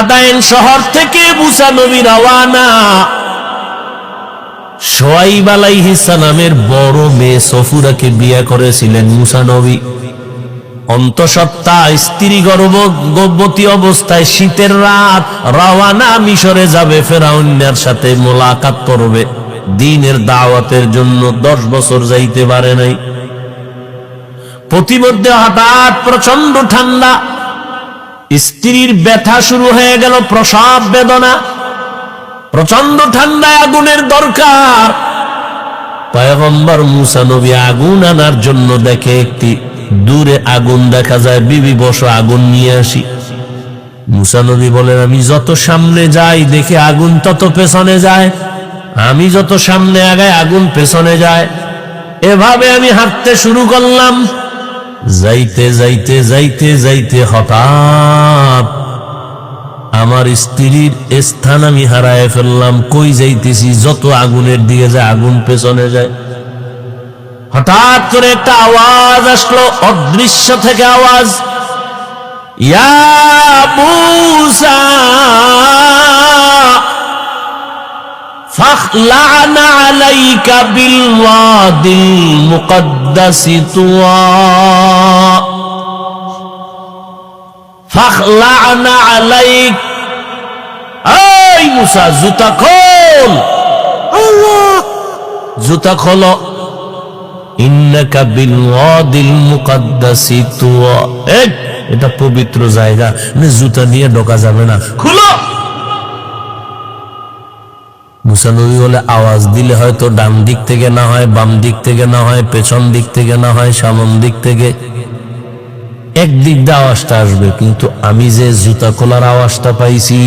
মাদায়েন শহর থেকে মুসা নবী রওয়ানা সোয়াইব আলাইহিস সালামের বড় মেয়ে সফুরাকে বিয়ে করেছিলেন মুসা নবী। অন্তঃসত্ত্বা স্ত্রী গর্ভ গর্ভবতী অবস্থায় শীতের রাত রওয়ানা মিশরে যাবে ফেরাউন্যার সাথে মোলাকাত করবে। দিনের দাওয়াতের জন্য দশ বছর যাইতে পারে নাই। প্রতিমধ্যে হঠাৎ প্রচণ্ড ঠান্ডা স্ত্রীর ব্যথা শুরু হয়ে গেল, প্রসব বেদনা প্রচণ্ড ঠান্ডায় আগুনের দরকার। পয়গম্বর মুসা নবী আগুন আনার জন্য দেখে একটি দূরে আগুন দেখা যায়, বিবি বসো আগুন নিয়ে আসি। মুসা নবী বলেন, আমি যত সামনে যাই দেখে আগুন তত পেছনে যায়। আমি যত সামনে আগায় আগুন পেছনে যায়। এভাবে আমি হাঁটতে শুরু করলাম। যাইতে যাইতে যাইতে যাইতে হঠাৎ আমার স্ত্রীর স্থান আমি হারায় ফেললাম। কই যাইতেছি? যত আগুনের দিকে যায়, আগুন পেছনে যায়। হঠাৎ করে একটা আওয়াজ আসলো, অদৃশ্য থেকে আওয়াজ। ইয়া মুসা! فاخلعن عليك بالوادي المقدس طوى فاخلعن عليك এই মুসা জুতা খোল জুতা খোলো ইন্নাকা বিল ওয়াদিল মুকাদ্দাসি তুয়া এই, এটা পবিত্র জায়গা না জুতা নিয়ে ঢোকা যাবে না খুলো মুসানবী বলে আওয়াজ দিলে হয়তো ডান দিক থেকে না হয়, বাম দিক থেকে না হয়, পেছন দিক থেকে না হয়, সামন দিক থেকে। একদিক দিয়ে আওয়াজটা আসবে, কিন্তু আমি যে জুতা খোলার আওয়াজটা পাইছি,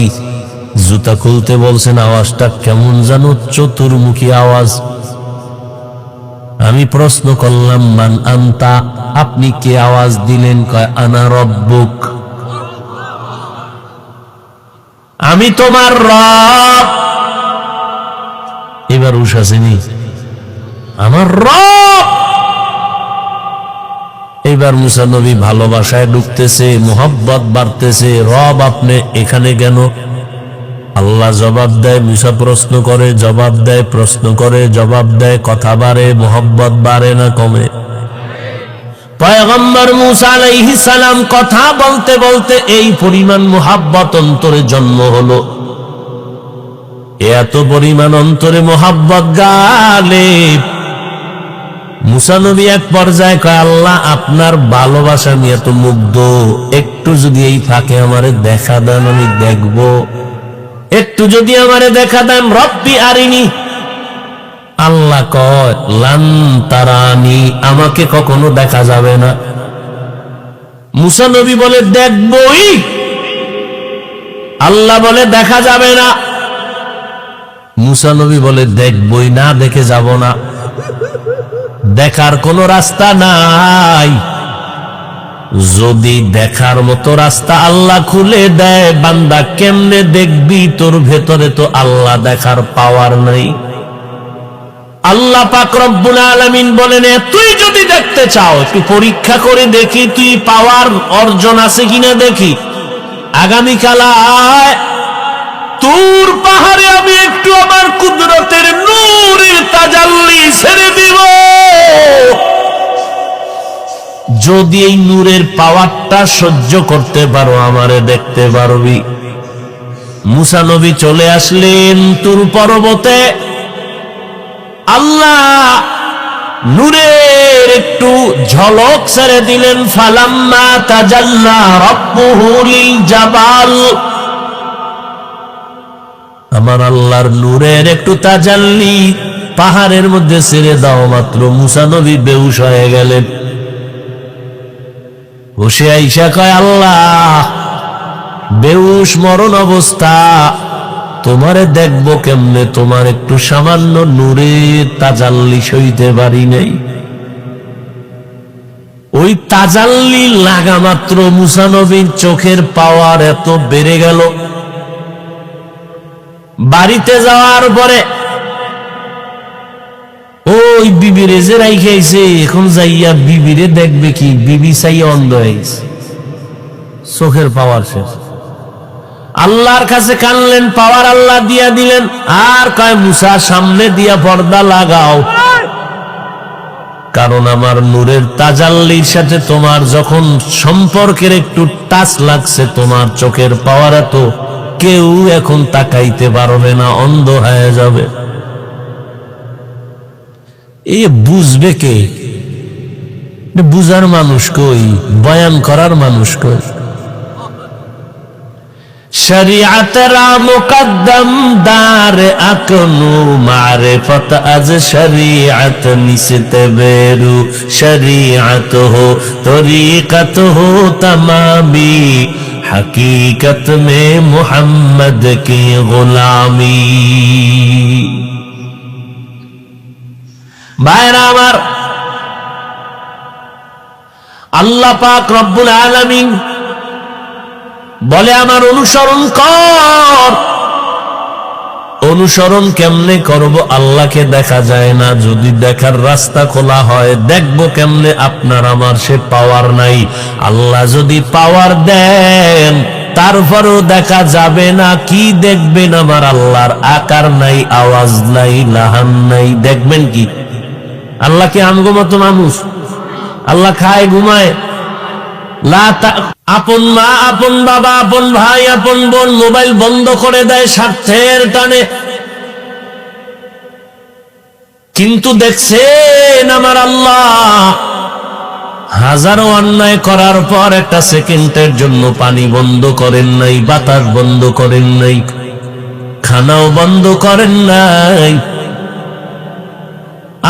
জুতা খুলতে বলছেন আওয়াজটা কেমন জানো চতুর্মুখী আওয়াজ। আমি প্রশ্ন করলাম, মান আন্তা? আপনি কে আওয়াজ দিলেন? কয়, আনা রব্বুক। আমি তোমার রব। এবার উঠাছেনি আমার রব! এইবার মুসা নবী ভালোবাসায় ঢুকতেছে মোহাব্বত বাড়তেছে, রব আপনি এখানে কেন? আল্লাহ জবাব দেয়, মুসা প্রশ্ন করে, জবাব দেয়, প্রশ্ন করে, জবাব দেয়, কথা বাড়ে, মোহব্বত বাড়ে না কমে? পয়গম্বর মুসা আলাইহিস সালাম কথা বলতে বলতে এই পরিমাণ মোহাব্বত অন্তরে জন্ম হলো। এত পরিমাণ অন্তরে মোহাব্বত গালে মুসানবী এক পর্যায়ে কয়, আল্লাহ, আপনার ভালোবাসা নিয়ে এত মুগ্ধ। একটু যদি এই ফাঁকে আমারে দেখা দেন, আমি দেখব। একটু যদি আমারে দেখা দেন, রব্বি আরিনি। আল্লাহ কয়, লান তারানি, আমাকে কখনো দেখা যাবে না। মুসানবী বলে, দেখবই। আল্লাহ বলে, দেখা যাবে না। মুসা নবী বলে, দেখবই না, দেখে যাব না। দেখার কোনো রাস্তা নাই। যদি দেখার মতো রাস্তা আল্লাহ খুলে দেয়, বান্দা কেমনে দেখবি? তোর ভেতরে তো আল্লাহ দেখার পাওয়ার নাই। আল্লাহ পাক রব্বুল আলামিন বলেন তুই যদি দেখতে চাও, একটু পরীক্ষা করে দেখি, তুই পাওয়ার অর্জন আছে কিনা দেখি। আগামীকাল আয় তোর পাহাড়ে আমি একটু আমার কুদরতের নূরের তাজাল্লি ছেড়ে দিব। যদি এই নূরের পাওয়ারটা সহ্য করতে পারো, আমারে দেখতে পারবি। মুসা নবী চলে আসলেন তুর পর্বতে। আল্লাহ নূরের একটু ঝলক ছেড়ে দিলেন, ফালাম্মা তাজাল্লা রব্বুহু লিল জাবাল। আমার আল্লাহর নূরের একটু তাজাল্লি, পাহাড়ের মধ্যে ছেড়ে দাও মাত্র, মুসা নবী বেউস হয়ে গেলেন। বসে আইসা কয়, আল্লাহ বেউস মরণ অবস্থা, তোমারে দেখব কেমনে? তোমার একটু সামান্য নূরের তাজাল্লি সইতে পারি নাই। ওই তাজাল্লি লাগা মাত্র মুসানবীর চোখের পাওয়ার এত বেড়ে গেল। বাড়িতে যাওয়ার পরে ওই বিবিরে যে রাইখে আইছে এখন যাইয়া বিবিরে দেখবে কি, বিবি চাইয়া অন্ধ হয়েছে চোখের পাওয়ার শেষ। আল্লাহর কাছে কানলেন, পাওয়ার আল্লাহ দিয়া দিলেন, আর কয়, মুসা, সামনে দিয়া পর্দা লাগাও। কারণ আমার নূরের তাজাল্লির সাথে তোমার যখন সম্পর্কের একটু টাচ লাগছে, তোমার চোখের পাওয়ার এত কেউ এখন তাকাইতে পারবে না, অন্ধ হয়ে যাবে। এ বুঝবে কে? বুঝার মানুষ কই? বয়ান করার মানুষ কই? শরিয়াত মুকদ্দম দার আকনু মারিফত আজ শরিয়াত হকীকত মে محمد কে غلامی ভাইরা আমার আল্লাহ পাক রব্বুল আলামিন বলে আমার অনুসরণ কর অনুসরণ কেমনে করব আল্লাহকে দেখা যায় না। যদি দেখার রাস্তা খোলা হয়, দেখব কেমনে আপনার আমার সে পাওয়ার নাই। আল্লাহ যদি পাওয়ার দেন, তারপরও দেখা যাবে না। কি দেখবেন আমার আল্লাহর? আকার নাই, আওয়াজ নাই, লাহান নাই। দেখবেন কি? আল্লাহ কি আমগো মতো মানুষ? আল্লাহ খায়, ঘুমায়? আপন মা, আপন বাবা, আপন ভাই, আপন বোন, মোবাইল বন্ধ করে দেয়, স্বার্থের টানে। কিন্তু দেখছেন আমার আল্লাহ। হাজারো অন্যায় করার পর একটা সেকেন্ডের জন্য পানি বন্ধ করেন নাই, বাতাস বন্ধ করেন নাই, খানাও বন্ধ করেন নাই।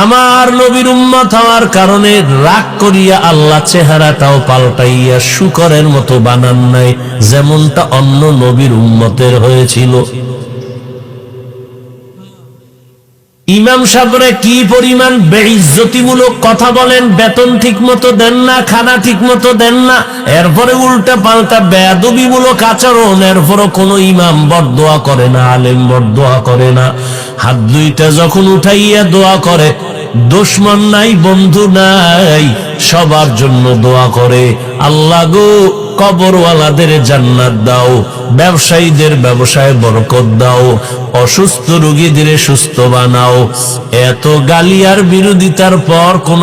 আমার নবীর উম্মত হওয়ার কারণে রাগ করিয়া আল্লাহ চেহারাটাও পাল্টাইয়া শুকরের মতো বানান নাই, যেমনটা অন্য নবীর উম্মতের হয়েছিল। ইমাম সাহরে কি পরিমাণ বেইজ্জতিমূলক কথা বলেন? বেতন ঠিক মতো দেন না, খানা ঠিক মতো দেন না। এরপরে উল্টা পাল্টা বেয়াদবিমূলক আচরণ এরপরে কোনো ইমাম বরদোয়া করে না, আলেম বরদোয়া করে না। হাত দুইটা যখন উঠাইয়া দোয়া করে দুশ্মন নাই, বন্ধু নাই, সবার জন্য দোয়া করে। আল্লাহ গো, কবরওয়ালাদের জান্নাত দাও, ব্যবসায়ীদের ব্যবসায় বরকত দাও, অসুস্থ রোগীদের সুস্থ বানাও। এত গালিয়ার বিরোধিতার পর কোন